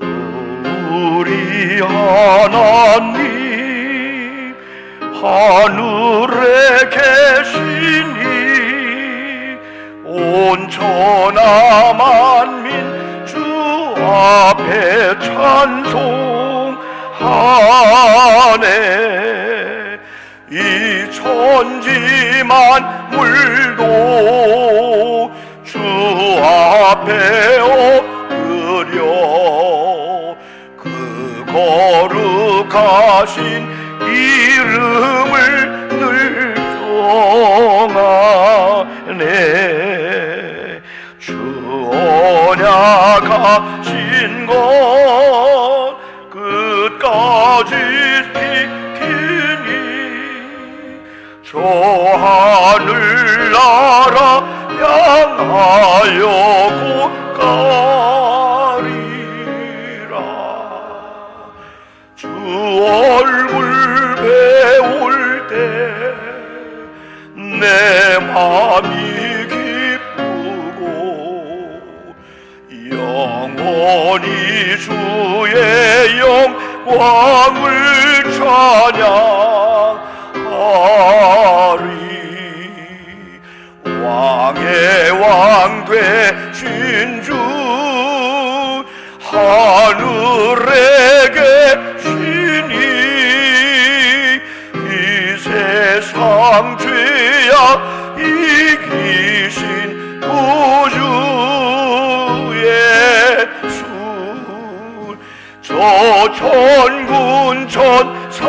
우리 하나님 하늘에 계시니 온 천하 만민 주 앞에 찬송하네. 이 천지만 물도 주 앞에 하신 이름을 늘 정하네. 주 언약하신 것 끝까지 지키니 저 하늘 나라 향하여 곧가 찬양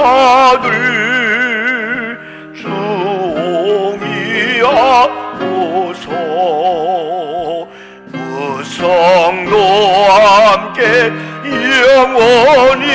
천사들 주옹이하고서 무성도 함께 영원히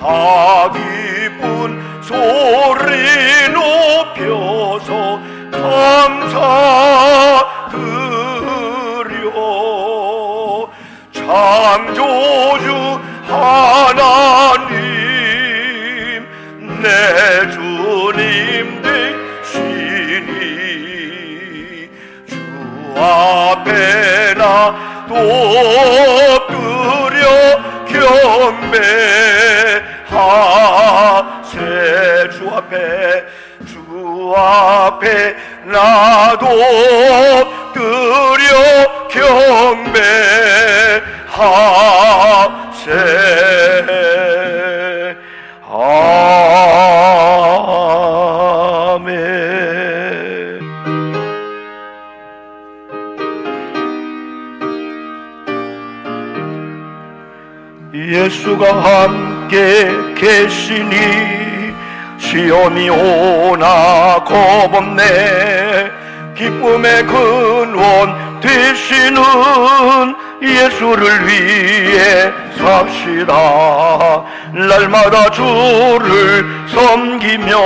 다 기쁜 소리 높여서 감사드려. 창조주 하나님 내 주님 되시니 주 앞에 나도 엎드려 경배 앞에 주 앞에 나도 엎드려 경배하세. 아멘. 예수가 함께 계시니 시험이 오나 겁없네. 기쁨의 근원 되시는 예수를 위해 삽시다. 날마다 주를 섬기며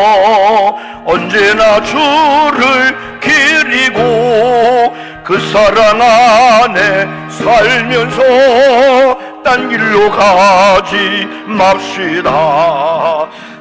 언제나 주를 기리고 그 사랑 안에 살면서 딴 길로 가지 맙시다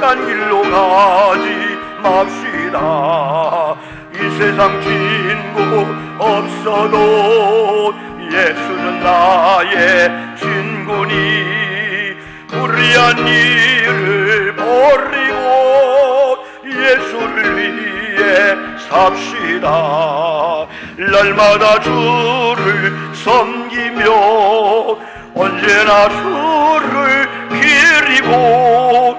딴 길로 가지 맙시다. 이 세상 친구 없어도 예수는 나의 친구니. 불의한 일을 버리고 예수를 위해 삽시다. 날마다 주를 섬기며 언제나 주를 기리고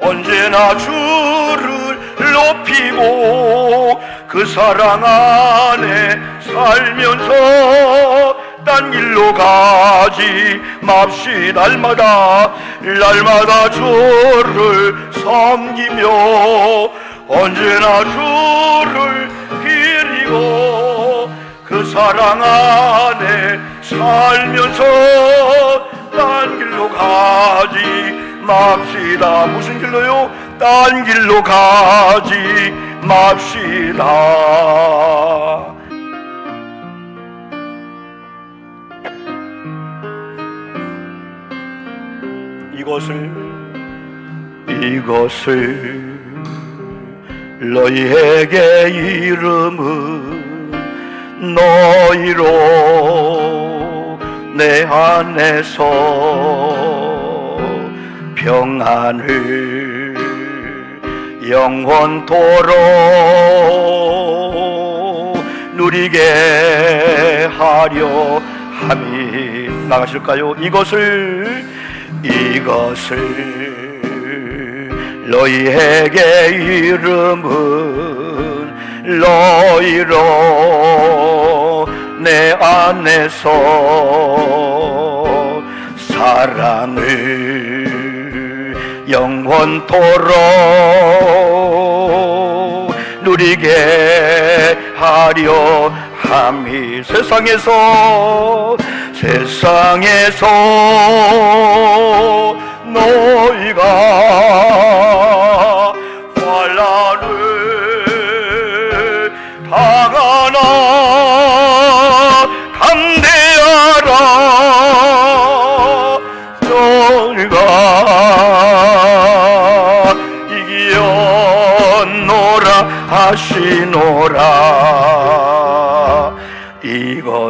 언제나 주를 높이고 그 사랑 안에 살면서 딴 길로 가지 맙시다 날마다 날마다 주를 섬기며 언제나 주를 기리고 그 사랑 안에 살면서 딴 길로 가지 맙시다 무슨 길로요? 딴 길로 가지 맙시다 이것을 이것을 너희에게 이름은 너희로 내 안에서 평안을 영원토록 누리게 하려 함이 나가실까요? 이것을 이것을 너희에게 이름은 너희로 내 안에서 사랑을 영원토록 누리게 하려 함이 세상에서 세상에서 너희가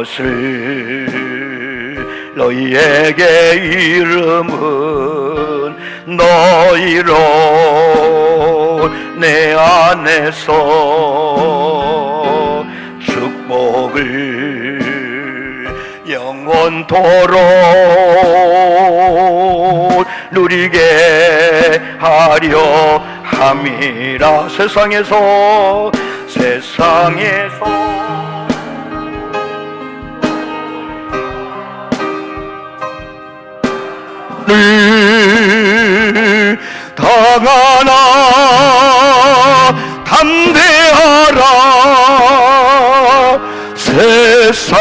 것을 너희에게 이름은 너희로 내 안에서 축복을 영원토록 누리게 하려 함이라. 세상에서 세상에서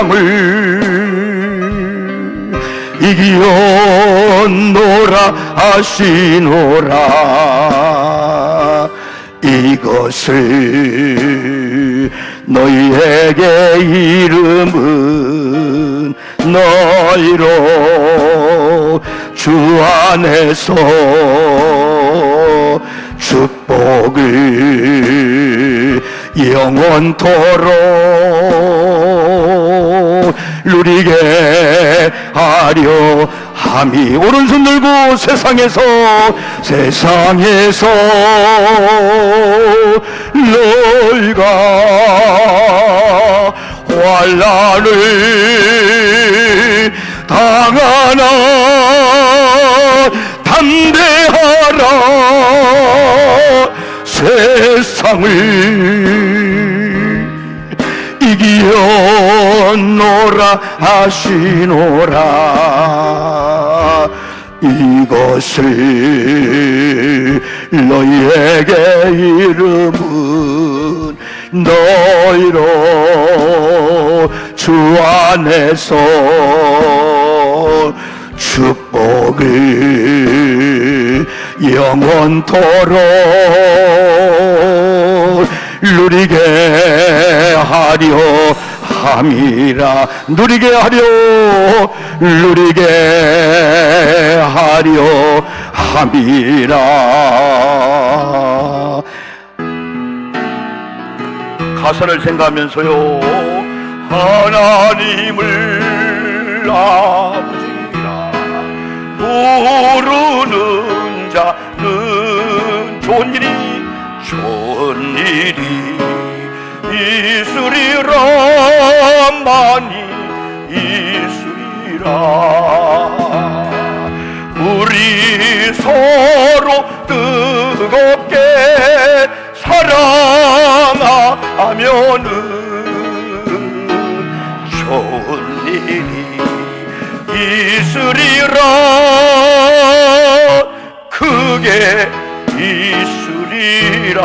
세상을 이기었노라 하시노라. 이것을 너희에게 이름은 너희로 주 안에서 축복을 영원토록 누리게 하려 함이. 오른손 들고 세상에서 세상에서 너희가 환란을 당하나 담대하라. 세상을 이기 었노라 하시노라. 이것을 너희에게 이름은 너희로 주 안에서 축복을 영원토록 누리게 하려 함이라 누리게 하려 누리게 하려 함이라. 가사를 생각하면서요 하나님을 아버지라. 모르는 자는 좋은 일이 좋은 일이 있으리라 많이 있으리라. 우리 서로 뜨겁게 사랑하면은 좋은 일이 있으리라. 크게 있으리라